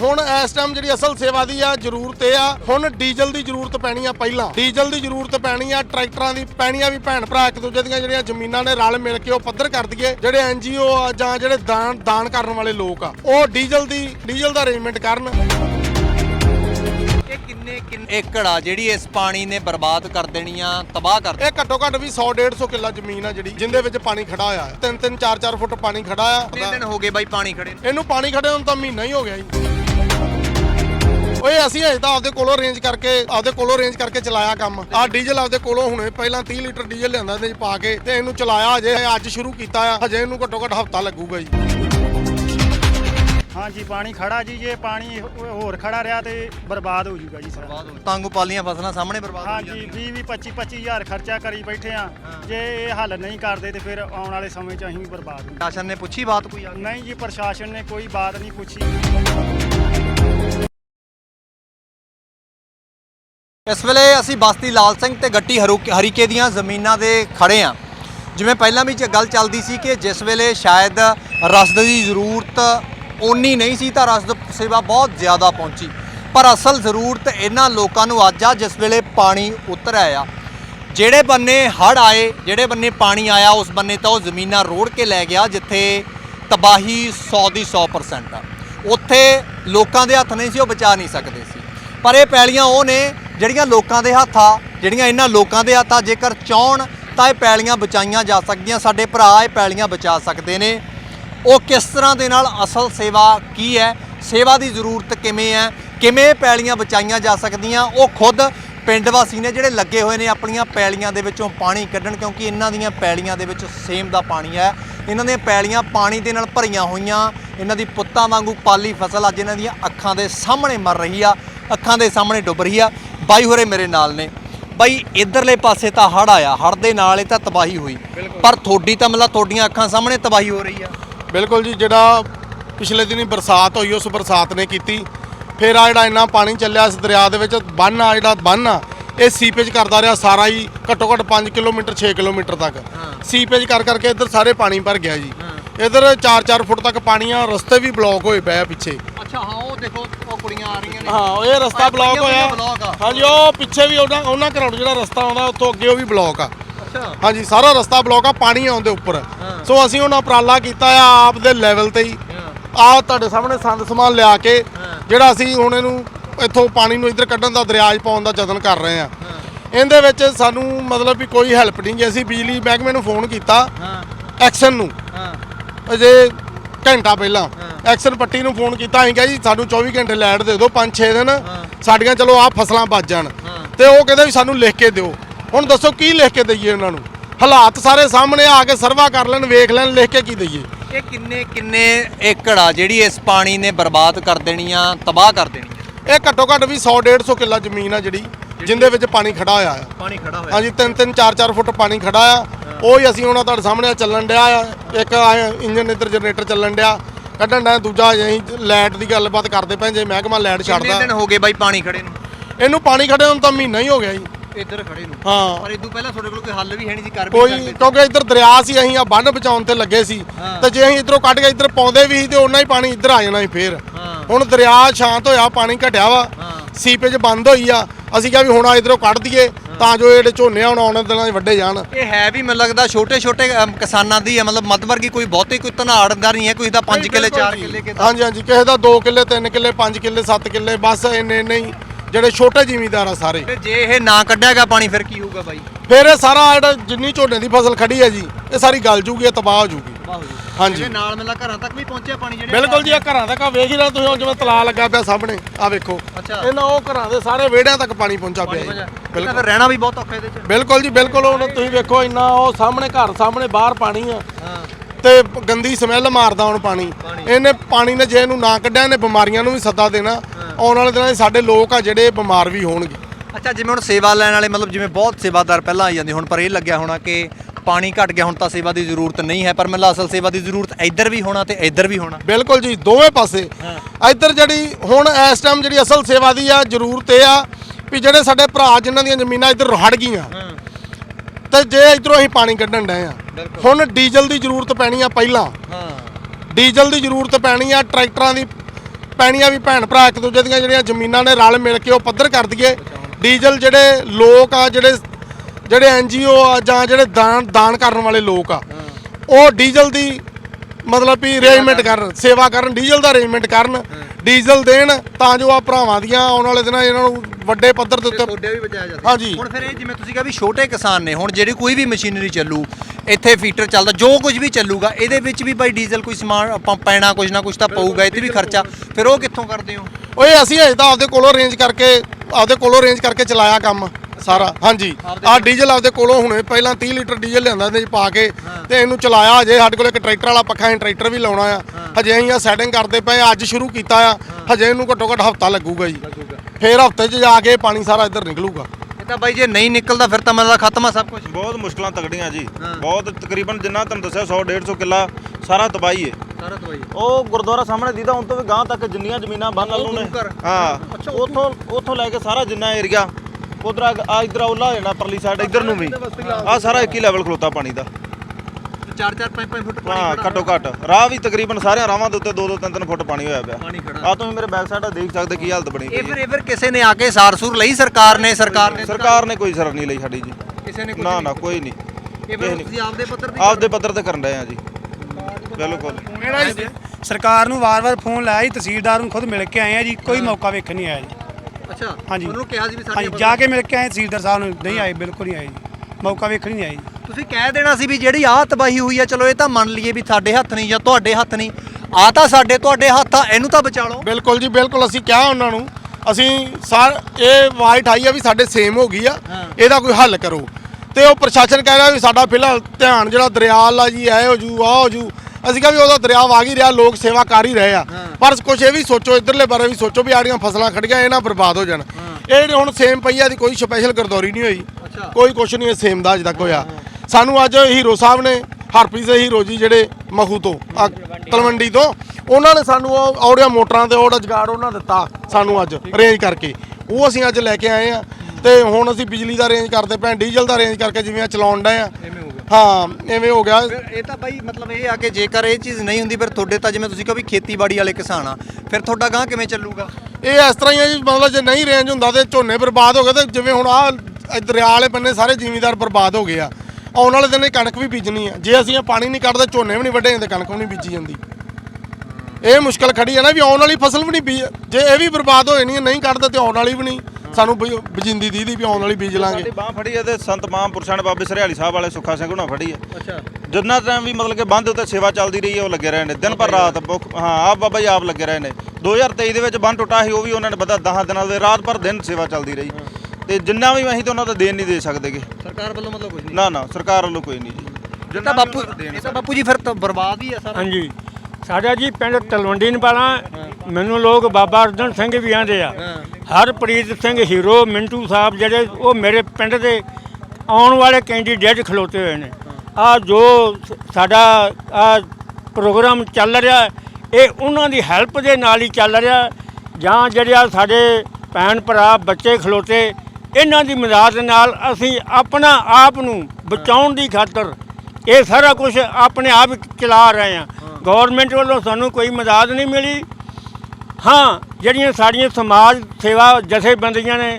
ਹੁਣ ਇਸ ਟਾਈਮ ਜਿਹੜੀ ਅਸਲ ਸੇਵਾ ਦੀ ਆ ਜ਼ਰੂਰਤ ਇਹ ਆ ਹੁਣ ਡੀਜ਼ਲ ਦੀ ਜ਼ਰੂਰਤ ਪੈਣੀ ਆ ਪਹਿਲਾਂ। ਡੀਜ਼ਲ ਦੀ ਜ਼ਰੂਰਤ ਪੈਣੀ ਆ ਟਰੈਕਟਰਾਂ ਦੀ ਪੈਣੀਆਂ ਵੀ ਭੈਣ ਭਰਾ ਇੱਕ ਦੂਜੇ ਦੀਆਂ ਜਿਹੜੀਆਂ ਜ਼ਮੀਨਾਂ ਨੇ ਰਲ ਮਿਲ ਕੇ ਉਹ ਪੱਧਰ ਕਰ ਦਈਏ ਜਿਹੜੇ ਐਨਜੀਓ ਆ ਜਾਂ ਜਿਹੜੇ ਦਾਨ ਦਾਨ ਕਰਨ ਵਾਲੇ ਲੋਕ ਆ ਉਹ ਡੀਜ਼ਲ ਦੀ ਡੀਜ਼ਲ ਦਾ ਅਰੇਂਜਮੈਂਟ ਕਰਨ। ਇਹ ਕਿੰਨੇ ਕਿੰਨੇ ਏਕੜ ਆ ਜਿਹੜੀ ਇਸ ਪਾਣੀ ਨੇ ਬਰਬਾਦ ਕਰ ਦੇਣੀ ਆ ਤਬਾਹ ਕਰ ਇਹ ਘੱਟੋ ਘੱਟ ਵੀ 100 150 ਕਿੱਲਾ ਜ਼ਮੀਨ ਆ ਜਿਹੜੀ ਜਿੰਦੇ ਵਿੱਚ ਪਾਣੀ ਖੜਾ ਹੋਇਆ ਹੈ 3 3 4 4 ਫੁੱਟ ਪਾਣੀ ਖੜਾ ਆ। ਕਿੰਨੇ ਦਿਨ ਹੋ ਗਏ ਬਾਈ ਪਾਣੀ ਖੜੇ ਨੂੰ? ਇਹਨੂੰ ਪਾਣੀ ਖੜੇ ਹੁਣ ਤਾਂ ਮਹੀਨਾ ਹੀ ਹੋ ਗਿਆ ਜੀ। ਓਏ ਅਸੀਂ ਅਜੇ ਤਾਂ ਆਪਦੇ ਕੋਲੋਂ ਰੇਂਜ ਕਰਕੇ ਆਪਦੇ ਕੋਲੋਂ ਰੇਂਜ ਕਰਕੇ ਚਲਾਇਆ ਕੰਮ। ਆ ਡੀਜ਼ਲ ਆਪਦੇ ਕੋਲੋਂ ਹੁਣੇ ਪਹਿਲਾਂ 30 ਲੀਟਰ ਡੀਜ਼ਲ ਲਿਆਂਦਾ ਚ ਪਾ ਕੇ ਤੇ ਇਹਨੂੰ ਚਲਾਇਆ ਹਜੇ ਅੱਜ ਸ਼ੁਰੂ ਕੀਤਾ ਆ। ਹਜੇ ਇਹਨੂੰ ਘੱਟੋ ਘੱਟ ਹਫਤਾ ਲੱਗੂਗਾ ਜੀ। ਹਾਂਜੀ ਪਾਣੀ ਖੜਾ ਜੀ ਜੇ ਪਾਣੀ ਹੋਰ ਖੜਾ ਰਿਹਾ ਤੇ ਬਰਬਾਦ ਹੋ ਜਾਊਗਾ ਜੀ ਸਾਰਾ। ਤਾਂਗੂ ਪਾਲੀਆਂ ਫਸਲਾਂ ਸਾਹਮਣੇ ਬਰਬਾਦ ਹੋ ਹਾਂਜੀ ਜਾਂਦੀਆਂ 20 20 25 25000 ਖਰਚਾ ਕਰੀ ਬੈਠੇ ਆ। ਜੇ ਇਹ ਹੱਲ ਨਹੀਂ ਕਰਦੇ ਤੇ ਫਿਰ ਆਉਣ ਵਾਲੇ ਸਮੇਂ 'ਚ ਅਸੀਂ ਵੀ ਬਰਬਾਦ ਹੋਵਾਂਗੇ ਸ਼ਾਸਨ ਨੇ ਪੁੱਛੀ ਬਾਤ ਕੋਈ ਆ ਨਹੀਂ ਜੀ ਪ੍ਰਸ਼ਾਸਨ ਨੇ ਕੋਈ ਬਾਤ ਨਹੀਂ ਪੁੱਛੀ। ਇਸ ਵੇਲੇ ਅਸੀਂ ਬਸਤੀ ਲਾਲ ਸਿੰਘ ਤੇ ਗੱਟੀ ਹਰੂ- ਹਰੀਕੇ ਦੀਆਂ ਜ਼ਮੀਨਾਂ ਦੇ ਖੜੇ ਆ। ਜਿਵੇਂ ਪਹਿਲਾਂ ਵੀ ਚ ਗੱਲ ਚੱਲਦੀ ਸੀ ਕਿ ਜਿਸ ਵੇਲੇ ਸ਼ਾਇਦ ਰਸਦ ਦੀ ਜ਼ਰੂਰਤ ਓਨੀ ਨਹੀਂ ਸੀ ਤਾਂ ਰਸਦ ਸੇਵਾ ਬਹੁਤ ਜ਼ਿਆਦਾ ਪਹੁੰਚੀ। ਪਰ ਅਸਲ ਜ਼ਰੂਰਤ ਇਹਨਾਂ ਲੋਕਾਂ ਨੂੰ ਅੱਜ ਆ ਜਿਸ ਵੇਲੇ ਪਾਣੀ ਉਤਰ ਆਇਆ। ਜਿਹੜੇ ਬੰਨੇ ਹੜ ਆਏ, ਜਿਹੜੇ ਬੰਨੇ ਪਾਣੀ ਆਇਆ, ਉਸ ਬੰਨੇ ਤਾਂ ਉਹ ਜ਼ਮੀਨਾਂ ਰੋੜ ਕੇ ਲੈ ਗਿਆ ਜਿੱਥੇ ਤਬਾਹੀ 100 ਦੀ 100% ਆ। ਉੱਥੇ ਲੋਕਾਂ ਦੇ ਹੱਥ ਨਹੀਂ ਸੀ, ਉਹ ਬਚਾ ਨਹੀਂ ਸਕਦੇ ਸੀ। ਪਰ ਇਹ ਪੈਲੀਆਂ ਉਹ ਨੇ ਜਿਹੜੀਆਂ ਲੋਕਾਂ ਦੇ ਹੱਥ ਆ ਜਿਹੜੀਆਂ ਇਹਨਾਂ ਲੋਕਾਂ ਦੇ ਹੱਥ ਆ ਜੇਕਰ ਚਾਹਣ ਤਾਂ ਇਹ ਪੈਲੀਆਂ ਬਚਾਈਆਂ ਜਾ ਸਕਦੀਆਂ, ਸਾਡੇ ਭਰਾ ਇਹ ਪੈਲੀਆਂ ਬਚਾ ਸਕਦੇ ਨੇ। ਉਹ ਕਿਸ ਤਰ੍ਹਾਂ ਦੇ ਨਾਲ ਅਸਲ ਸੇਵਾ ਕੀ ਹੈ, ਸੇਵਾ ਦੀ ਜ਼ਰੂਰਤ ਕਿਵੇਂ ਹੈ, ਕਿਵੇਂ ਪੈਲੀਆਂ ਬਚਾਈਆਂ ਜਾ ਸਕਦੀਆਂ, ਉਹ ਖੁਦ ਪਿੰਡ ਵਾਸੀ ਨੇ ਜਿਹੜੇ ਲੱਗੇ ਹੋਏ ਨੇ ਆਪਣੀਆਂ ਪੈਲੀਆਂ ਦੇ ਵਿੱਚੋਂ ਪਾਣੀ ਕੱਢਣ, ਕਿਉਂਕਿ ਇਹਨਾਂ ਦੀਆਂ ਪੈਲੀਆਂ ਦੇ ਵਿੱਚ ਸੇਮ ਦਾ ਪਾਣੀ ਹੈ। ਇਹਨਾਂ ਦੀਆਂ ਪੈਲੀਆਂ ਪਾਣੀ ਦੇ ਨਾਲ ਭਰੀਆਂ ਹੋਈਆਂ, ਇਹਨਾਂ ਦੀ ਪੁੱਤਾਂ ਵਾਂਗੂ ਪਾਲੀ ਫਸਲ ਅੱਜ ਇਹਨਾਂ ਦੀਆਂ ਅੱਖਾਂ ਦੇ ਸਾਹਮਣੇ ਮਰ ਰਹੀ ਆ, ਅੱਖਾਂ ਦੇ ਸਾਹਮਣੇ ਡੁੱਬ ਰਹੀ ਆ। ਬਾਈ ਹੋਰੇ ਮੇਰੇ ਨਾਲ ਨੇ। ਬਾਈ ਇਧਰਲੇ ਪਾਸੇ ਤਾਂ ਹੜ ਆਇਆ ਹੜ ਦੇ ਨਾਲ ਇਹ ਤਾਂ ਤਬਾਹੀ ਹੋਈ। ਪਰ ਤੁਹਾਡੀ ਤਾਂ ਮਤਲਬ ਤੁਹਾਡੀਆਂ ਅੱਖਾਂ ਸਾਹਮਣੇ ਤਬਾਹੀ ਹੋ ਰਹੀ ਆ। ਬਿਲਕੁਲ ਜੀ ਜਿਹੜਾ ਪਿਛਲੇ ਦਿਨੀ ਬਰਸਾਤ ਹੋਈ ਉਸ ਬਰਸਾਤ ਨੇ ਕੀਤੀ। ਫਿਰ ਆ ਜਿਹੜਾ ਇੰਨਾ ਪਾਣੀ ਚੱਲਿਆ ਇਸ ਦਰਿਆ ਦੇ ਵਿੱਚ ਬੰਨ ਆ ਜਿਹੜਾ ਬੰਨ ਆ ਇਹ ਸੀਪੇਜ ਕਰਦਾ ਰਿਹਾ ਸਾਰਾ ਹੀ ਘੱਟੋ ਘੱਟ 5 ਕਿਲੋਮੀਟਰ 6 ਕਿਲੋਮੀਟਰ ਤੱਕ। ਸੀਪੇਜ ਕਰ ਕਰਕੇ ਇੱਧਰ ਸਾਰੇ ਪਾਣੀ ਭਰ ਗਿਆ ਜੀ। ਇੱਧਰ 4-4 ਫੁੱਟ ਤੱਕ ਪਾਣੀ ਆ ਰਸਤੇ ਵੀ ਬਲੌਕ ਹੋਏ ਪਏ ਆ ਪਿੱਛੇ। ਅੱਛਾ ਹਾਂ ਦੇਖੋ ਉਹ ਕੁੜੀਆਂ ਆ ਰਹੀਆਂ ਨੇ। ਹਾਂ ਇਹ ਰਸਤਾ ਬਲੌਕ ਹੋਇਆ। ਹਾਂਜੀ ਉਹ ਪਿੱਛੇ ਵੀ ਉਹਨਾਂ ਉਹਨਾਂ ਘਰਾਂ ਨੂੰ ਜਿਹੜਾ ਰਸਤਾ ਆਉਂਦਾ ਉੱਥੋਂ ਅੱਗੇ ਉਹ ਵੀ ਬਲੌਕ ਆ। ਹਾਂਜੀ ਸਾਰਾ ਰਸਤਾ ਬਲੌਕ ਆ ਪਾਣੀ ਆਉਂਦੇ ਉੱਪਰ। ਸੋ ਅਸੀਂ ਉਹਨਾਂ ਉਪਰਾਲਾ ਕੀਤਾ ਆ ਆਪ ਦੇ ਲੈਵਲ ਤੇ ਹੀ। ਆ ਤੁਹਾਡੇ ਸਾਹਮਣੇ ਸੰਦ ਸਮਾਨ ਲਿਆ ਕੇ ਜਿਹੜਾ ਅਸੀਂ ਹੁਣ ਇਹਨੂੰ ਇੱਥੋਂ ਪਾਣੀ ਨੂੰ ਇੱਧਰ ਕੱਢਣ ਦਾ ਦਰਿਆ 'ਚ ਪਾਉਣ ਦਾ ਯਤਨ ਕਰ ਰਹੇ ਆ। ਇਹਦੇ ਵਿੱਚ ਸਾਨੂੰ ਮਤਲਬ ਵੀ ਕੋਈ ਹੈਲਪ ਨਹੀਂ ਗੀ ਅਸੀਂ ਬਿਜਲੀ ਮਹਿਕਮੇ ਨੂੰ ਫੋਨ ਕੀਤਾ ਐਕਸ਼ਨ ਨੂੰ। ਅਜੇ ਘੰਟਾ ਪਹਿਲਾਂ। ਐਕਸ਼ਨ ਪੱਟੀ ਨੂੰ ਫੋਨ ਕੀਤਾ ਅਸੀਂ ਕਿਹਾ ਜੀ ਸਾਨੂੰ 24 ਘੰਟੇ ਲਾਈਟ ਦੇ ਦਿਓ 5-6 ਦਿਨ ਸਾਡੀਆਂ ਚਲੋ ਆਹ ਫਸਲਾਂ ਬਚ ਜਾਣ। ਤੇ ਉਹ ਕਹਿੰਦੇ ਵੀ ਸਾਨੂੰ ਲਿਖ ਕੇ ਦਿਓ। ਹੁਣ ਦੱਸੋ ਕੀ ਲਿਖ ਕੇ ਦਈਏ ਉਹਨਾਂ ਨੂੰ? ਹਾਲਾਤ ਸਾਰੇ ਸਾਹਮਣੇ ਆ ਕੇ ਸਰਵਾ ਕਰ ਲੈਣ ਵੇਖ ਲੈਣ ਲਿਖ ਕੇ ਕੀ ਦਈਏ? ਇਹ ਕਿੰਨੇ ਕਿੰਨੇ ਏਕੜ ਆ ਜਿਹੜੀ ਇਸ ਪਾਣੀ ਨੇ ਬਰਬਾਦ ਕਰ ਦੇਣੀ ਆ ਤਬਾਹ ਕਰ ਦੇਣੀ ਆ ਇਹ ਘੱਟੋ ਘੱਟ ਵੀ 100 150 ਕਿੱਲਾ ਜ਼ਮੀਨ ਆ ਜਿਹੜੀ ਜਿੰਦੇ ਵਿੱਚ ਪਾਣੀ ਖੜਾ ਹੋਇਆ ਆ। ਪਾਣੀ ਖੜਾ ਹੋਇਆ। ਹਾਂਜੀ 3-3 4-4 ਫੁੱਟ ਪਾਣੀ ਖੜਾ ਆ। ਉਹ ਹੀ ਅਸੀਂ ਉਹਨਾਂ ਤੁਹਾਡੇ ਸਾਹਮਣੇ ਚੱਲਣ ਡਿਆ ਆ। ਇੱਕ ਇੰਜਨ ਇੱਧਰ ਜਨਰੇਟਰ ਚੱਲਣ ਡਿਆ। ਕੱਢਣ ਡਿਆ ਦੂਜਾ ਅਸੀਂ ਲਾਈਟ ਦੀ ਗੱਲਬਾਤ ਕਰਦੇ ਪਏ ਜੇ ਮਹਿਕਮਾ ਲਾਈਟ ਕਿੰਨੇ ਛੱਡਦਾ। ਦਿਨ ਹੋ ਗਏ ਬਾਈ ਪਾਣੀ ਖੜੇ ਨੂੰ? ਇਹਨੂੰ ਪਾਣੀ ਖੜੇ ਹੁਣ ਤਾਂ ਮਹੀਨਾ ਹੀ ਹੋ ਗਿਆ ਜੀ। ਇੱਧਰ ਖੜੇ ਨੂੰ। ਹਾਂ। ਪਰ ਇਦੋਂ ਪਹਿਲਾਂ ਤੁਹਾਡੇ ਕੋਲ ਕੋਈ ਹੱਲ ਵੀ ਹੈ ਨਹੀਂ ਸੀ ਕਰ ਵੀ ਕੋਈ ਕਿਉਂਕਿ ਇੱਧਰ ਦਰਿਆ ਸੀ ਅਸੀਂ ਆ ਬੰਨ ਬਚਾਉਣ ਤੇ ਲੱਗੇ ਸੀ। ਹਾਂ। ਤੇ ਜੇ ਅਸੀਂ ਇੱਧਰੋਂ ਕੱਢ ਕੇ ਇੱਧਰ ਪਾਉਂਦੇ ਵੀ ਸੀ ਤੇ ਉਹਨਾਂ ਹੀ ਪਾਣੀ ਇੱਧਰ ਆ ਜਾਣਾ ਸੀ ਫੇਰ। ਹਾਂ। ਹੁਣ ਦਰਿਆ ਸ਼ਾਂਤ ਹੋਇਆ ਪਾਣੀ ਘਟਿਆ ਵਾ। ਹਾਂ। ਸੀਪੇਜ ਬੰਦ ਹੋਈ ਆ। ਅਸੀਂ ਕਿਹਾ ਵੀ ਹੁਣ ਆ ਇੱਧਰੋਂ ਕੱਢ ਦਈਏ। ਤਾਂ ਜੋ ਇਹ ਜਿਹੜੇ ਝੋਨੇ ਹੁਣ ਆਉਣ ਦਿਨਾਂ 'ਚ ਵੱਡੇ ਜਾਣ। ਇਹ ਹੈ ਵੀ ਮੈਨੂੰ ਲੱਗਦਾ ਛੋਟੇ ਛੋਟੇ ਕਿਸਾਨਾਂ ਦੀ ਹੈ ਮਤਲਬ ਮੱਧ ਵਰਗੀ ਕੋਈ ਬਹੁਤੀ ਕੋਈ ਧਨਾੜਦਾਰ ਨਹੀਂ ਹੈ ਕੋਈ ਦਾ 5 ਕਿੱਲੇ 4 ਕਿੱਲੇ ਹਾਂਜੀ ਹਾਂਜੀ ਕਿਸੇ ਦਾ 2 ਕਿੱਲੇ 3 ਕਿੱਲੇ 5 ਕਿੱਲੇ 7 ਕਿੱਲੇ ਬਸ ਇੰਨੇ ਇੰਨੇ ਹੀ ਜਿਹੜੇ ਛੋਟੇ ਜ਼ਿਮੀਂਦਾਰ ਆ ਸਾਰੇ। ਤੇ ਜੇ ਇਹ ਨਾ ਕੱਢਿਆਗਾ ਪਾਣੀ ਫਿਰ ਕੀ ਹੋਊਗਾ ਬਾਈ? ਫਿਰ ਇਹ ਸਾਰਾ ਜਿਹੜਾ ਜਿੰਨੀ ਝੋਨੇ ਦੀ ਫਸਲ ਖੜੀ ਹੈ ਜੀ ਇਹ ਸਾਰੀ ਗਲ ਜੂਗੀ ਇਹ ਤਬਾਹ ਹੋ ਜੂਗੀ। ਹਾਂਜੀ। ਇਹਦੇ ਨਾਲ ਮਿਲਾ ਘਰਾਂ ਤੱਕ ਵੀ ਪਹੁੰਚਿਆ ਪਾਣੀ ਜਿਹੜੇ ਬਿਲਕੁਲ ਜੀ ਆ ਘਰਾਂ ਤੱਕ ਆ ਵੇਖ ਹੀ ਰਹੇ ਤੁਸੀਂ ਹੁਣ ਜਿਵੇਂ ਤਲਾ ਲੱਗਾ ਪਿਆ ਸਾਹਮਣੇ ਆ ਵੇਖੋ। ਅੱਛਾ। ਇਹਨਾਂ ਉਹ ਘਰਾਂ ਦੇ ਸਾਰੇ ਵਿਹੜਿਆਂ ਤੱਕ ਪਾਣੀ ਪਹੁੰਚਾ ਪਿਆ ਜੀ। ਬਿਲਕੁਲ। ਫਿਰ ਰਹਿਣਾ ਵੀ ਬਹੁਤ ਔਖਾ ਇਹਦੇ ਚ। ਬਿਲਕੁਲ ਜੀ ਬਿਲਕੁਲ ਹੁਣ ਤੁਸੀਂ ਵੇਖੋ ਇੰਨਾ ਉਹ ਸਾਹਮਣੇ ਘਰ ਸਾਹਮਣੇ ਬਾਹਰ ਪਾਣੀ ਆ। ਤੇ ਗੰਦੀ ਸਮੈਲ ਮਾਰਦਾ ਹੁਣ ਪਾਣੀ। ਇਹਨੇ ਪਾਣੀ ਨੇ ਜੇ ਇਹਨੂੰ ਨਾ ਕੱਢਿਆ ਇਹਨੇ ਬਿਮਾਰੀਆਂ ਨੂੰ ਵੀ ਸੱਦਾ ਦੇਣਾ। ਆਉਣ ਵਾਲੇ ਦਿਨਾਂ 'ਚ ਸਾਡੇ ਲੋਕ ਆ ਜਿਹੜੇ ਬਿਮਾਰ ਵੀ ਹੋਣਗੇ। ਅੱਛਾ ਜਿਵੇਂ ਹੁਣ ਸੇਵਾ ਲੈਣ ਵਾਲੇ ਮਤਲਬ ਜਿਵੇਂ ਬਹੁਤ ਸੇਵਾਦਾਰ ਪਹਿਲਾਂ ਆਈ ਜਾਂਦੇ ਹੁਣ ਪਰ ਇਹ ਲੱਗਿਆ ਹੋਣਾ ਕਿ ਪਾਣੀ ਘਟ ਗਿਆ ਹੁਣ ਤਾਂ ਸੇਵਾ ਦੀ ਜ਼ਰੂਰਤ ਨਹੀਂ ਹੈ ਪਰ ਮੈਨੂੰ ਅਸਲ ਸੇਵਾ ਦੀ ਜ਼ਰੂਰਤ ਇੱਧਰ ਵੀ ਹੋਣਾ ਤੇ ਇੱਧਰ ਵੀ ਹੋਣਾ। ਬਿਲਕੁਲ ਜੀ ਦੋਵੇਂ ਪਾਸੇ। ਇੱਧਰ ਜਿਹੜੀ ਹੁਣ ਇਸ ਟਾਈਮ ਜਿਹੜੀ ਅਸਲ ਸੇਵਾ ਦੀ ਆ ਜ਼ਰੂਰਤ ਇਹ ਆ ਵੀ ਜਿਹੜੇ ਸਾਡੇ ਭਰਾ ਜਿਨ੍ਹਾਂ ਦੀਆਂ ਜ਼ਮੀਨਾਂ ਇੱਧਰ ਹੜ ਗਈਆਂ ਤੇ ਜੇ ਇੱਧਰੋਂ ਅਸੀਂ ਪਾਣੀ ਕੱਢਣ ਡਏ ਆ ਹੁਣ ਡੀਜ਼ਲ ਦੀ ਜ਼ਰੂਰਤ ਪੈਣੀ ਆ ਪਹਿਲਾਂ। ਹਾਂ। ਡੀਜ਼ਲ ਦੀ ਜ਼ਰੂਰਤ ਪੈਣੀ ਆ ਟਰੈਕਟਰਾਂ ਦੀ ਪੈਣੀਆਂ ਵੀ ਭੈਣ ਭਰਾ ਇੱਕ ਦੂਜੇ ਦੀਆਂ ਜਿਹੜੀਆਂ ਜ਼ਮੀਨਾਂ ਨੇ ਰਲ ਮਿਲ ਕੇ ਉਹ ਪੱਧਰ ਕਰ ਦਈਏ। ਡੀਜ਼ਲ ਜਿਹੜੇ ਲੋਕ ਆ ਜਿਹੜੇ ਜਿਹੜੇ ਐਨਜੀਓ ਆ ਜਾਂ ਜਿਹੜੇ ਦਾਨ ਦਾਨ ਕਰਨ ਵਾਲੇ ਲੋਕ ਆ ਉਹ ਡੀਜ਼ਲ ਦੀ ਮਤਲਬ ਵੀ ਅਰੇਂਜਮੈਂਟ ਕਰਨ। ਸੇਵਾ ਕਰਨ ਡੀਜ਼ਲ ਦਾ ਅਰੇਂਜਮੈਂਟ ਕਰਨ ਡੀਜ਼ਲ ਦੇਣ ਤਾਂ ਜੋ ਆ ਭਰਾਵਾਂ ਦੀਆਂ ਆਉਣ ਵਾਲੇ ਦਿਨਾਂ ਇਹਨਾਂ ਨੂੰ ਵੱਡੇ ਪੱਧਰ ਦੇ ਉੱਤੇ ਤੁਹਾਡੇ ਵੀ ਬਚਾਇਆ ਜਾਂਦਾ। ਹਾਂਜੀ। ਹੁਣ ਫਿਰ ਇਹ ਜਿਵੇਂ ਤੁਸੀਂ ਕਿਹਾ ਵੀ ਛੋਟੇ ਕਿਸਾਨ ਨੇ ਹੁਣ ਜਿਹੜੀ ਕੋਈ ਵੀ ਮਸ਼ੀਨਰੀ ਚੱਲੂ ਇੱਥੇ ਫੀਟਰ ਚੱਲਦਾ ਜੋ ਕੁਝ ਵੀ ਚੱਲੂਗਾ ਇਹਦੇ ਵਿੱਚ ਵੀ ਬਾਈ ਡੀਜ਼ਲ ਕੋਈ ਸਮਾਨ ਆਪਾਂ ਪੈਣਾ ਕੁਝ ਨਾ ਕੁਝ ਤਾਂ ਪਊਗਾ ਤੇ ਵੀ ਖਰਚਾ। ਫਿਰ ਉਹ ਕਿੱਥੋਂ ਕਰਦੇ ਹੋ? ਓਏ ਅਸੀਂ ਅਜੇ ਤਾਂ ਆਪਦੇ ਕੋਲੋਂ ਅਰੇਂਜ ਕਰਕੇ ਆਪਦੇ ਕੋਲੋਂ ਅਰੇਂਜ ਕਰਕੇ ਚਲਾਇਆ ਕੰਮ। ਸਾਰਾ ਹਾਂਜੀ। ਆ ਡੀਜ਼ਲ ਆਪਦੇ ਕੋਲੋਂ ਹੁਣੇ ਪਹਿਲਾਂ 30 ਲੀਟਰ ਡੀਜ਼ਲ ਲਿਆਂਦਾ 'ਚ ਪਾ ਕੇ ਤੇ ਇਹਨੂੰ ਚਲਾਇਆ। ਅਜੇ ਸਾਡੇ ਕੋਲ ਇੱਕ ਟਰੈਕਟਰ ਵਾਲਾ ਪੱਖਾ ਹੈ ਟਰੈਕਟਰ ਵੀ ਲਾਉਣਾ ਆ। ਹਜੇ ਅਸੀਂ ਆ ਸੈਟਿੰਗ ਕਰਦੇ ਪਏ ਅੱਜ ਸ਼ੁਰੂ ਕੀਤਾ ਆ। ਹਜੇ ਇਹਨੂੰ ਘੱਟੋ ਘੱਟ ਹਫਤਾ ਲੱਗੂਗਾ ਜੀ। ਫੇਰ ਹਫ਼ਤੇ 'ਚ ਜਾ ਕੇ ਪਾਣੀ ਸਾਰਾ ਇੱਧਰ ਨਿਕਲੂਗਾ। ਤਾਂ ਬਾਈ ਜੇ ਨਹੀਂ ਨਿਕਲਦਾ ਫਿਰ ਤਾਂ ਮਤਲਬ ਖਤਮ ਆ ਸਭ ਕੁਝ ਬਹੁਤ ਮੁਸ਼ਕਲਾਂ ਤਗੜੀਆਂ ਜੀ। ਬਹੁਤ ਤਕਰੀਬਨ ਜਿੰਨਾ ਤੁਹਾਨੂੰ ਦੱਸਿਆ 100 150 ਕਿੱਲਾ ਸਾਰਾ ਤਬਾਹੀ ਹੈ ਸਾਰਾ ਦਵਾਈ ਉਹ ਗੁਰਦੁਆਰਾ ਸਾਹਮਣੇ ਦੀਦਾ ਹੁਣ ਤੋਂ ਵੀ ਗਾਂ ਤੱਕ ਜਿੰਨੀਆਂ ਜ਼ਮੀਨਾਂ ਬੰਨ ਨੇ ਘਰ। ਹਾਂ। ਉੱਥੋਂ ਉੱਥੋਂ ਲੈ ਕੇ ਸਾਰਾ ਜਿੰਨਾ ਏਰੀਆ। ਉਧਰ ਆ ਇਧਰ ਹੋ ਜਾਣਾ ਪਰਲੀ ਸਾਈਡ ਇਧਰ ਨੂੰ ਵੀ। ਆ ਸਾਰਾ ਇੱਕ ਹੀ ਲੈਵਲ ਖਲੋਤਾ ਪਾਣੀ ਦਾ। 4 4 5 5 ਫੁੱਟ ਪਾਣੀ ਹਾਂ ਘੱਟੋ ਘੱਟ। ਰਾਹ ਵੀ ਤਕਰੀਬਨ ਸਾਰਿਆਂ ਰਾਵਾਂ ਦੇ ਉੱਤੇ 2 2 3 3 ਫੁੱਟ ਪਾਣੀ ਹੋਇਆ ਪਿਆ। ਆ ਤੁਸੀਂ ਮੇਰੇ ਬੈਕ ਸਾਈਡ ਦੇਖ ਸਕਦੇ ਕੀ ਹਾਲਤ ਬਣੀ ਇਹ ਪਈ ਫਿਰ ਹੈ। ਇਹ ਫਿਰ ਕਿਸੇ ਨੇ ਆ ਕੇ ਸਾਰਸੂਰ ਲਈ ਸਰਕਾਰ ਨੇ ਸਰਕਾਰ ਨੇ? ਸਰਕਾਰ ਨੇ ਕੋਈ ਸਰ ਨਹੀਂ ਲਈ ਸਾਡੀ ਜੀ। ਕਿਸੇ ਨੇ ਨਾ ਨਾ ਕੋਈ ਨਹੀਂ। ਇਹ ਫਿਰ ਤੁਸੀਂ ਆਪਦੇ ਪੱਧਰ ਤੇ ਆਪਦੇ ਪੱਧਰ ਤੇ ਕਰਨ ਰਹੇ ਆ ਜੀ। ਬਿਲਕੁਲ। ਸਰਕਾਰ ਨੂੰ ਵਾਰ-ਵਾਰ ਫੋਨ ਲਾਇਆ ਜੀ ਤਹਿਸੀਲਦਾਰ ਨੂੰ ਖੁਦ ਮਿਲ ਕੇ ਆਏ ਆ ਜੀ ਕੋਈ ਮੌਕਾ ਵੇਖਣ ਨਹੀਂ ਆਇਆ ਜੀ। ਅੱਛਾ ਹਾਂਜੀ। ਉਹਨੂੰ ਕਿਹਾ ਸੀ ਵੀ ਹਾਂਜੀ ਸਾਡੇ ਜਾ ਕੇ ਮਿਲ ਕੇ ਆਏ ਤਹਿਸੀਲਦਾਰ ਸਾਹਿਬ ਨੂੰ ਨਹੀਂ ਆਏ ਬਿਲਕੁਲ ਨਹੀਂ ਆਏ ਜੀ। ਮੌਕਾ ਵੇਖਣ ਨਹੀਂ ਆਏ ਜੀ। ਤੁਸੀਂ ਕਹਿ ਦੇਣਾ ਸੀ ਵੀ ਜਿਹੜੀ ਆਹ ਤਬਾਹੀ ਹੋਈ ਆ ਚਲੋ ਇਹ ਤਾਂ ਮੰਨ ਲਈਏ ਵੀ ਸਾਡੇ ਹੱਥ ਨਹੀਂ ਜਾਂ ਤੁਹਾਡੇ ਹੱਥ ਨਹੀਂ ਆ ਤਾਂ ਸਾਡੇ ਤੁਹਾਡੇ ਹੱਥ ਆ ਇਹਨੂੰ ਤਾਂ ਬਚਾ ਲਓ। ਬਿਲਕੁਲ ਜੀ ਬਿਲਕੁਲ ਅਸੀਂ ਕਿਹਾ ਉਹਨਾਂ ਨੂੰ ਅਸੀਂ ਸਾਰ ਇਹ ਵਾਈਟ ਆਈ ਆ ਵੀ ਸਾਡੇ ਸੇਮ ਹੋ ਗਈ ਆ ਇਹਦਾ ਕੋਈ ਹੱਲ ਕਰੋ। ਤੇ ਉਹ ਪ੍ਰਸ਼ਾਸਨ ਕਹਿ ਰਿਹਾ ਵੀ ਸਾਡਾ ਫਿਲਹਾਲ ਧਿਆਨ ਜਿਹੜਾ ਦਰਿਆ ਵਾਲਾ ਜੀ ਐ ਹੋ ਜੂ ਆ ਹੋ ਜੂ। ਅਸੀਂ ਕਿਹਾ ਵੀ ਉਹਦਾ ਦਰਿਆ ਵਗ ਹੀ ਰਿਹਾ ਲੋਕ ਸੇਵਾ ਕਰ ਹੀ ਰਹੇ ਆ। ਪਰ ਕੁਝ ਇਹ ਵੀ ਸੋਚੋ ਇਧਰਲੇ ਬਾਰੇ ਵੀ ਸੋਚੋ ਵੀ ਆੜੀਆਂ ਫਸਲਾਂ ਖੜੀਆਂ ਇਹ ਨਾ ਬਰਬਾਦ ਹੋ ਜਾਣ। ਇਹ ਹੁਣ ਸੇਮ ਪਈ ਆ ਦੀ ਕੋਈ ਸਪੈਸ਼ਲ ਗਰਦੌਰੀ ਨਹੀਂ ਹੋਈ। ਕੋਈ ਕੁਛ ਨਹੀਂ ਸੇਮ ਦਾ ਅਜੇ ਤੱਕ ਹੋਇਆ। ਸਾਨੂੰ ਅੱਜ ਹੀਰੋ ਸਾਹਿਬ ਨੇ ਹਰਪ੍ਰੀਤ ਹੀਰੋ ਜੀ ਜਿਹੜੇ ਮਖੂ ਤੋਂ ਤਲਵੰਡੀ ਤੋਂ। ਉਹਨਾਂ ਨੇ ਸਾਨੂੰ ਉਹ ਔੜੀਆਂ ਮੋਟਰਾਂ ਤੇ ਉਹ ਜਗਾੜ ਉਹਨਾਂ ਦਿੱਤਾ ਸਾਨੂੰ ਅੱਜ ਅਰੇਂਜ ਕਰਕੇ। ਉਹ ਅਸੀਂ ਅੱਜ ਲੈ ਕੇ ਆਏ ਆ। ਤੇ ਹੁਣ ਅਸੀਂ ਬਿਜਲੀ ਦਾ ਅਰੇਂਜ ਕਰਦੇ ਪਏ ਡੀਜ਼ਲ ਦਾ ਅਰੇਂਜ ਕਰਕੇ ਜਿਵੇਂ ਆ ਚਲਾਉਣ ਡਏ ਆ। ਹਾਂ ਐਵੇਂ ਹੋ ਗਿਆ। ਇਹ ਤਾਂ ਬਾਈ ਮਤਲਬ ਇਹ ਆ ਕਿ ਜੇਕਰ ਇਹ ਚੀਜ਼ ਨਹੀਂ ਹੁੰਦੀ ਫਿਰ ਤੁਹਾਡੇ ਤਾਂ ਜਿਵੇਂ ਤੁਸੀਂ ਕਹੋ ਵੀ ਖੇਤੀਬਾੜੀ ਵਾਲੇ ਕਿਸਾਨ ਆ ਫਿਰ ਤੁਹਾਡਾ ਗਾਂ ਕਿਵੇਂ ਚੱਲੂਗਾ? ਇਹ ਇਸ ਤਰ੍ਹਾਂ ਹੀ ਹੈ ਜੀ ਮਤਲਬ ਜੇ ਨਹੀਂ ਰੇਂਜ ਹੁੰਦਾ ਤੇ ਝੋਨੇ ਬਰਬਾਦ ਹੋ ਗਏ ਤੇ ਜਿਵੇਂ ਹੁਣ ਆ ਦਰਿਆ ਵਾਲੇ ਬੰਨੇ ਸਾਰੇ ਜ਼ਿਮੀਂਦਾਰ ਬਰਬਾਦ ਹੋ ਗਏ ਆ। ਆਉਣ ਵਾਲੇ ਦਿਨ ਇਹ ਕਣਕ ਵੀ ਬੀਜਣੀ ਆ। ਜੇ ਅਸੀਂ ਇਹ ਪਾਣੀ ਨਹੀਂ ਕੱਢਦੇ ਝੋਨੇ ਵੀ ਨਹੀਂ ਵੱਢੇ ਜਾਂਦੇ ਕਣਕ ਵੀ ਨਹੀਂ ਬੀਜੀ ਜਾਂਦੀ। ਇਹ ਮੁਸ਼ਕਲ ਖੜੀ ਹੈ ਨਾ ਵੀ ਆਉਣ ਵਾਲੀ ਫਸਲ ਵੀ ਨਹੀਂ ਬੀਜ ਜੇ ਇਹ ਵੀ ਬਰਬਾਦ ਹੋ ਜਾਣੀ ਨਹੀਂ ਕੱਢਦੇ ਤੇ ਆਉਣ ਵਾਲੀ ਵੀ ਨਹੀਂ। ਸਾਨੂੰ ਬੀ- ਬਜਿੰਦੀ ਦੀ ਦੀ ਵੀ ਆਉਣ ਵਾਲੀ ਬੀਜ ਲਾਂਗੇ। ਸਾਡੀ ਬਾਹ ਫੜੀ ਹੈ ਤੇ ਸੰਤ ਮਹਾਂਪੁਰਸ਼ਾਂ ਨੇ ਬਾਬੇ ਸਰਿਆਲੀ ਸਾਹਿਬ ਵਾਲੇ ਸੁੱਖਾ ਸਿੰਘ ਹੁਣਾਂ ਫੜੀ ਹੈ ਅੱਛਾ। ਜਿੰਨਾ ਟਾਈਮ ਵੀ ਮਤਲਬ ਕਿ ਬੰਦ ਉੱਤੇ ਸੇਵਾ ਚੱਲਦੀ ਰਹੀ ਹੈ ਉਹ ਲੱਗੇ ਰਹੇ ਨੇ। ਦਿਨ ਪਰ ਰਾਤ ਭੁੱਖ- ਹਾਂ ਆਪ ਬਾਬਾ ਜੀ ਆਪ ਲੱਗੇ ਰਹੇ ਨੇ। 2023 ਦੇ ਵਿੱਚ ਬੰਦ ਟੁੱਟਾ ਸੀ ਉਹ ਵੀ ਉਹਨਾਂ ਨੇ ਬਤਾ 10 ਦਿਨਾਂ ਦੇ ਰਾਤ ਪਰ ਦਿਨ ਸੇਵਾ ਚੱਲਦੀ ਰਹੀ। ਤੇ ਜਿੰਨਾ ਵੀ ਅਸੀਂ ਤਾਂ ਉਹਨਾਂ ਦਾ ਦੇਣ ਨਹੀਂ ਦੇ ਸਕਦੇਗੇ ਸਰਕਾਰ ਵੱਲੋਂ ਮਤਲਬ ਕੁਝ ਨਹੀਂ? ਨਾ ਨਾ ਸਰਕਾਰ ਵੱਲੋਂ ਕੋਈ ਨਹੀਂ ਜੀ। ਇਹ ਤਾਂ ਬਾਪੂ ਇਹ ਤਾਂ ਬਾਪੂ ਜੀ ਫਿਰ ਤਾਂ ਬਰਬਾਦ ਹੀ ਆ ਸਾਰਾ। ਹਾਂਜੀ। ਸਾਡਾ ਜੀ ਪਿੰਡ ਤਲਵੰਡੀ ਨਵਾਲਾ ਮੈਨੂੰ ਲੋਕ ਬਾਬਾ ਅਰਜਨ ਸਿੰਘ ਵੀ ਆਂਦੇ ਆ। ਹਰਪ੍ਰੀਤ ਸਿੰਘ ਹੀਰੋ ਮਿੰਟੂ ਸਾਹਿਬ ਜਿਹੜੇ ਉਹ ਮੇਰੇ ਪਿੰਡ ਦੇ ਆਉਣ ਵਾਲੇ ਕੈਂਡੀਡੇਟ ਖਲੋਤੇ ਹੋਏ ਨੇ। ਆ ਜੋ ਸਾਡਾ ਆ ਪ੍ਰੋਗਰਾਮ ਚੱਲ ਰਿਹਾ ਇਹ ਉਹਨਾਂ ਦੀ ਹੈਲਪ ਦੇ ਨਾਲ ਹੀ ਚੱਲ ਰਿਹਾ। ਜਾਂ ਜਿਹੜੇ ਆ ਸਾਡੇ ਭੈਣ ਭਰਾ ਬੱਚੇ ਖਲੋਤੇ ਇਹਨਾਂ ਦੀ ਮਦਦ ਨਾਲ ਅਸੀਂ ਆਪਣਾ ਆਪ ਨੂੰ ਬਚਾਉਣ ਦੀ ਖਾਤਰ ਇਹ ਸਾਰਾ ਕੁਝ ਆਪਣੇ ਆਪ ਚਲਾ ਰਹੇ ਆ ਗਵਰਨਮੈਂਟ ਵੱਲੋਂ ਸਾਨੂੰ ਕੋਈ ਮਦਦ ਨਹੀਂ ਮਿਲੀ। ਹਾਂ ਜਿਹੜੀਆਂ ਸਾਡੀਆਂ ਸਮਾਜ ਸੇਵਾ ਜਥੇਬੰਦੀਆਂ ਨੇ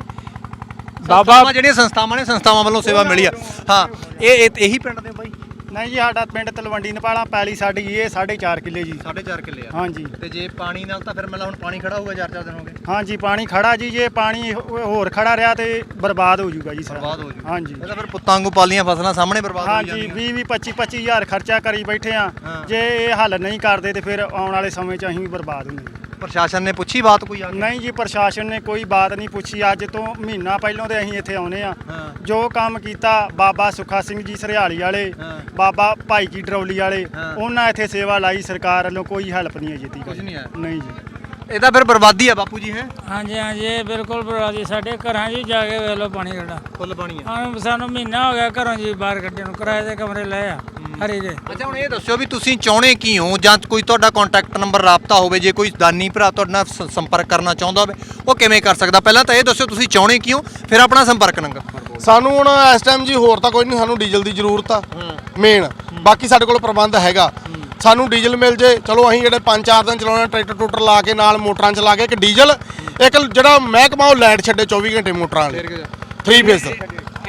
ਬਾਬਾ ਬਾਬਾ ਜਿਹੜੀਆਂ ਸੰਸਥਾਵਾਂ ਨੇ ਸੰਸਥਾਵਾਂ ਵੱਲੋਂ ਸੇਵਾ ਮਿਲੀ ਆ। ਹਾਂ ਇਹ ਇਹ- ਇਹੀ ਪਿੰਡ ਦੇ ਬਾਈ। ਨਹੀਂ ਜੀ ਸਾਡਾ ਪਿੰਡ ਤਲਵੰਡੀ ਨਪਾਲਾ ਪੈਲੀ ਸਾਡੀ ਇਹ 4.5 ਕਿੱਲੇ ਜੀ। 4.5 ਕਿੱਲੇ ਆ। ਹਾਂਜੀ। ਤੇ ਜੇ ਪਾਣੀ ਨਾਲ ਤਾਂ ਫਿਰ ਮਤਲਬ ਹੁਣ ਪਾਣੀ ਖੜਾ ਹੋਊਗਾ 4-4 ਦਿਨ ਹੋ ਗਏ। ਹਾਂਜੀ ਪਾਣੀ ਖੜਾ ਜੀ ਜੇ ਪਾਣੀ ਹੋ- ਹੋਰ ਖੜਾ ਰਿਹਾ ਤੇ ਬਰਬਾਦ ਹੋ ਜਾਊਗਾ ਜੀ ਸਾਰਾ। ਬਰਬਾਦ ਹੋ ਜਾਊਗਾ। ਹਾਂਜੀ। ਇਹ ਤਾਂ ਫਿਰ ਪੁੱਤਾਂ ਵਾਂਗੂ ਪਾਲੀਆਂ ਫਸਲਾਂ ਸਾਹਮਣੇ ਬਰਬਾਦ ਹੋ ਹਾਂਜੀ ਜਾਂਦੀਆਂ। 20 20 25 25 ਹਜ਼ਾਰ ਖਰਚਾ ਕਰੀ ਬੈਠੇ ਆ। ਹਾਂ। ਜੇ ਇਹ ਹੱਲ ਨਹੀਂ ਕਰਦੇ ਤੇ ਫਿਰ ਆਉਣ ਵਾਲੇ ਸਮੇਂ 'ਚ ਅਸੀਂ ਵੀ ਬਰਬਾਦ ਹੋਵਾਂਗੇ ਪ੍ਰਸ਼ਾਸਨ ਨੇ ਪੁੱਛੀ ਬਾਤ ਕੋਈ ਆ ਕੇ? ਨਹੀਂ ਜੀ ਪ੍ਰਸ਼ਾਸਨ ਨੇ ਕੋਈ ਬਾਤ ਨਹੀਂ ਪੁੱਛੀ ਅੱਜ ਤੋਂ ਮਹੀਨਾ ਪਹਿਲਾਂ ਦੇ ਅਸੀਂ ਇੱਥੇ ਆਉਨੇ ਆ ਹਾਂ। ਜੋ ਕੰਮ ਕੀਤਾ ਬਾਬਾ ਸੁੱਖਾ ਸਿੰਘ ਜੀ ਸਰਹਾਲੀ ਵਾਲੇ ਹਾਂ। ਬਾਬਾ ਭਾਈ ਕੀ ਡਰੌਲੀ ਵਾਲੇ ਹਾਂ। ਉਹਨਾਂ ਇੱਥੇ ਸੇਵਾ ਲਾਈ ਸਰਕਾਰ ਵੱਲੋਂ ਕੋਈ ਹੈਲਪ ਨਹੀਂ ਹੈ ਜੀਤੀ ਕੁਛ ਨਹੀਂ ਆਇਆ। ਨਹੀਂ ਜੀ ਇਹ ਤਾਂ ਫਿਰ ਬਰਬਾਦੀ ਆ ਬਾਪੂ ਜੀ ਹੈ ਹਾਂਜੀ ਹਾਂਜੀ ਇਹ ਬਿਲਕੁਲ ਬਰਬਾਦੀ ਸਾਡੇ ਘਰਾਂ 'ਚ ਹੀ ਜਾ ਕੇ ਵੇਖ ਲਓ ਪਾਣੀ ਖੜਾ ਫੁੱਲ ਪਾਣੀ ਆ ਹਾਂ ਸਾਨੂੰ ਮਹੀਨਾ ਹੋ ਗਿਆ ਘਰੋਂ ਜੀ ਬਾਹਰ ਕੱਢੇ ਨੂੰ ਕਿਰਾਏ ਦੇ ਕਮਰੇ ਲਏ ਆ ਹਰੀ ਦੇ ਅੱਛਾ ਹੁਣ ਇਹ ਦੱਸਿਓ ਵੀ ਤੁਸੀਂ ਚਾਹੁੰਦੇ ਕੀ ਹੋ? ਜਾਂ ਕੋਈ ਤੁਹਾਡਾ ਕੰਟੈਕਟ ਨੰਬਰ ਰਾਬਤਾ ਹੋਵੇ ਜੇ ਕੋਈ ਦਾਨੀ ਭਰਾ ਤੁਹਾਡੇ ਨਾਲ ਸ- ਸੰਪਰਕ ਕਰਨਾ ਚਾਹੁੰਦਾ ਹੋਵੇ ਉਹ ਕਿਵੇਂ ਕਰ ਸਕਦਾ? ਪਹਿਲਾਂ ਤਾਂ ਇਹ ਦੱਸਿਓ ਤੁਸੀਂ ਚਾਹੁੰਦੇ ਕੀ ਹੋ? ਫਿਰ ਆਪਣਾ ਸੰਪਰਕ ਨੰਬਰ ਸਾਨੂੰ ਹੁਣ ਇਸ ਟਾਈਮ ਜੀ ਹੋਰ ਤਾਂ ਕੋਈ ਨਹੀਂ ਸਾਨੂੰ ਡੀਜ਼ਲ ਦੀ ਜ਼ਰੂਰਤ ਆ ਮੇਨ ਬਾਕੀ ਸਾਡੇ ਕੋਲ ਪ੍ਰਬੰਧ ਹੈਗਾ। ਸਾਨੂੰ ਡੀਜ਼ਲ ਮਿਲ ਜੇ ਚਲੋ ਅਸੀਂ ਜਿਹੜੇ 5-4 ਦਿਨ ਚਲਾਉਣਾ ਟਰੈਕਟਰ ਟੂਟਰ ਲਾ ਕੇ ਨਾਲ ਮੋਟਰਾਂ ਚਲਾ ਕੇ ਇੱਕ ਡੀਜ਼ਲ ਇੱਕ ਜਿਹੜਾ ਮਹਿਕਮਾ ਉਹ ਲਾਈਟ ਛੱਡੇ 24 ਘੰਟੇ ਮੋਟਰਾਂ ਵਾਲੇ। 3 ਫੇਸ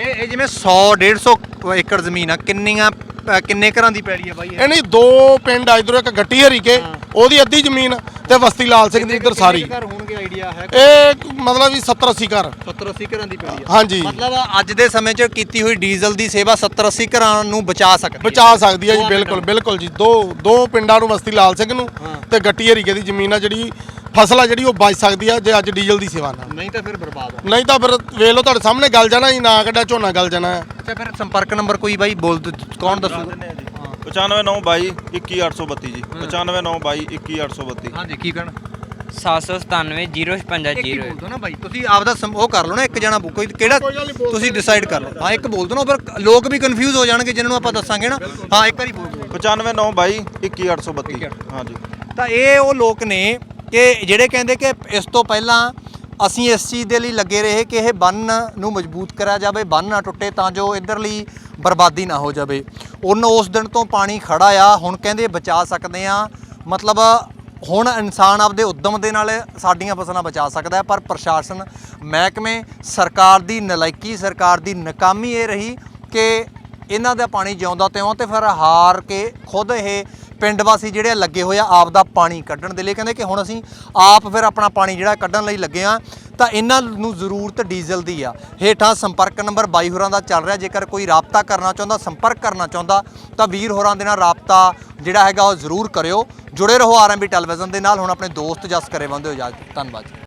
ਇਹ ਇਹ ਜਿਵੇਂ 100 150 ਏਕੜ ਜ਼ਮੀਨ ਆ ਕਿੰਨੀਆਂ ਅ, ਕਿੰਨੇ ਘਰਾਂ ਦੀ ਪੈੜੀ ਆ ਬਾਈ ਇਹ? ਇਹ ਨਹੀਂ ਦੋ ਪਿੰਡ ਆ ਇਧਰੋਂ ਇੱਕ ਗੱਟੀ ਹਰੀਕੇ ਉਹਦੀ ਅੱਧੀ ਜ਼ਮੀਨ ਤੇ ਬਸਤੀ ਲਾਲ ਸਿੰਘ ਦੀ ਇੱਧਰ ਸਾਰੀ। ਘਰ ਹੋਣਗੇ ਆਈਡੀਆ ਹੈ? ਇਹ ਮਤਲਬ ਵੀ 70 80 ਘਰ। 70 80 ਘਰਾਂ ਦੀ ਪੈੜੀ ਆ। ਹਾਂਜੀ। ਮਤਲਬ ਅੱਜ ਦੇ ਸਮੇਂ 'ਚ ਕੀਤੀ ਹੋਈ ਡੀਜ਼ਲ ਦੀ ਸੇਵਾ 70 80 ਘਰਾਂ ਨੂੰ ਬਚਾ ਸਕਦੀ ਹੈ। ਬਚਾ ਸਕਦੀ ਹੈ ਜੀ ਬਿਲਕੁਲ ਬਿਲਕੁਲ ਜੀ। ਦੋ ਦੋ ਪਿੰਡਾਂ ਨੂੰ ਬਸਤੀ ਲਾਲ ਸਿੰਘ ਨੂੰ ਤੇ ਗੱਟੀ ਹਰੀਕੇ ਦੀ ਜ਼ਮੀਨ ਆ ਜਿਹੜੀ ਫਸਲ ਆ ਜਿਹੜੀ ਉਹ ਬਚ ਸਕਦੀ ਆ ਜੇ ਅੱਜ ਡੀਜ਼ਲ ਦੀ ਸੇਵਾ ਨਾਲ ਨਹੀਂ ਤਾਂ ਫਿਰ ਬਰਬਾਦ ਆ ਨਹੀਂ ਤਾਂ ਫਿਰ ਵੇਖ ਲਓ ਤੁਹਾਡੇ ਸਾਹਮਣੇ ਗੱਲ ਜਾਣਾ ਜੀ ਨਾ ਕੱਢਿਆ ਝੋਨਾ ਗੱਲ ਜਾਣਾ ਹੈ ਅੱਛਾ ਫਿਰ ਸੰਪਰਕ ਨੰਬਰ ਕੋਈ ਬਾਈ ਬੋਲ ਦਿਓ, ਕੌਣ ਦੱਸੂਗਾ? 95922 21832 ਜੀ। 95922 21832 ਹਾਂਜੀ ਕੀ ਕਹਿਣਾ? 797 056 ਇੱਕ ਹੀ ਬੋਲ ਦਿਓ ਨਾ ਬਾਈ ਤੁਸੀਂ ਆਪਦਾ ਸਮ- ਉਹ ਕਰ ਲਓ ਨਾ ਇੱਕ ਜਣਾ ਕੋਈ ਕਿਹੜਾ ਤੁਸੀਂ ਡਿਸਾਈਡ ਕਰ ਲਓ। ਹਾਂ ਇੱਕ ਬੋਲ ਦਿਓ ਨਾ ਫਿਰ ਲੋਕ ਵੀ ਕਨਫਿਊਜ਼ ਹੋ ਜਾਣਗੇ ਜਿਨ੍ਹਾਂ ਨੂੰ ਆਪਾਂ ਦੱਸਾਂਗੇ ਨਾ। ਹਾਂ ਇੱਕ ਵਾਰੀ ਬੋਲ ਦਿਓ। 95922 21832 ਹਾਂਜੀ। ਤਾਂ ਇਹ ਉਹ ਲੋਕ ਨੇ ਕਿ ਜਿਹੜੇ ਕਹਿੰਦੇ ਕਿ ਇਸ ਤੋਂ ਪਹਿਲਾਂ ਅਸੀਂ ਇਸ ਚੀਜ਼ ਦੇ ਲਈ ਲੱਗੇ ਰਹੇ ਕਿ ਇਹ ਬੰਨ ਨੂੰ ਮਜ਼ਬੂਤ ਕਰਿਆ ਜਾਵੇ, ਬੰਨ ਨਾ ਟੁੱਟੇ ਤਾਂ ਜੋ ਇਧਰਲੀ ਬਰਬਾਦੀ ਨਾ ਹੋ ਜਾਵੇ। ਉਹਨਾਂ ਉਸ ਦਿਨ ਤੋਂ ਪਾਣੀ ਖੜਾ ਆ, ਹੁਣ ਕਹਿੰਦੇ ਬਚਾ ਸਕਦੇ ਆ ਮਤਲਬ ਹੁਣ ਇਨਸਾਨ ਆਪਦੇ ਉਦਮ ਦੇ ਨਾਲ ਸਾਡੀਆਂ ਫਸਲਾਂ ਬਚਾ ਸਕਦਾ ਹੈ, ਪਰ ਪ੍ਰਸ਼ਾਸਨ ਮਹਿਕਮੇ, ਸਰਕਾਰ ਦੀ ਨਲਾਇਕੀ, ਸਰਕਾਰ ਦੀ ਨਾਕਾਮੀ ਇਹ ਰਹੀ ਕਿ ਇਹਨਾਂ ਦਾ ਪਾਣੀ ਜਿਉਂਦਾ ਤਿਉਂ ਤੇ ਫਿਰ ਹਾਰ ਕੇ ਖੁਦ ਇਹ ਪਿੰਡ ਵਾਸੀ ਜਿਹੜੇ ਲੱਗੇ ਹੋਏ ਆ ਆਪ ਦਾ ਪਾਣੀ ਕੱਢਣ ਦੇ ਲਈ। ਕਹਿੰਦੇ ਕਿ ਹੁਣ ਅਸੀਂ ਆਪ ਫਿਰ ਆਪਣਾ ਪਾਣੀ ਜਿਹੜਾ ਕੱਢਣ ਲਈ ਲੱਗੇ ਆ, ਤਾਂ ਇਹਨਾਂ ਨੂੰ ਜ਼ਰੂਰਤ ਡੀਜ਼ਲ ਦੀ ਆ। ਹੇਠਾਂ ਸੰਪਰਕ ਨੰਬਰ 22 ਹੋਰਾਂ ਦਾ ਚੱਲ ਰਿਹਾ। ਜੇਕਰ ਕੋਈ ਰਾਬਤਾ ਕਰਨਾ ਚਾਹੁੰਦਾ, ਸੰਪਰਕ ਕਰਨਾ ਚਾਹੁੰਦਾ, ਤਾਂ ਵੀਰ ਹੋਰਾਂ ਦੇ ਨਾਲ ਰਾਬਤਾ ਜਿਹੜਾ ਹੈਗਾ ਉਹ ਜ਼ਰੂਰ ਕਰਿਓ। ਜੁੜੇ ਰਹੋ ਆਰਐਮਬੀ ਟੈਲੀਵਿਜ਼ਨ ਦੇ ਨਾਲ। ਹੁਣ ਆਪਣੇ ਦੋਸਤ ਜਸ ਕਰੇ ਬੰਦੇ ਹੋ ਇਜਾਜ਼ਤ ਧੰਨਵਾਦ ਜੀ।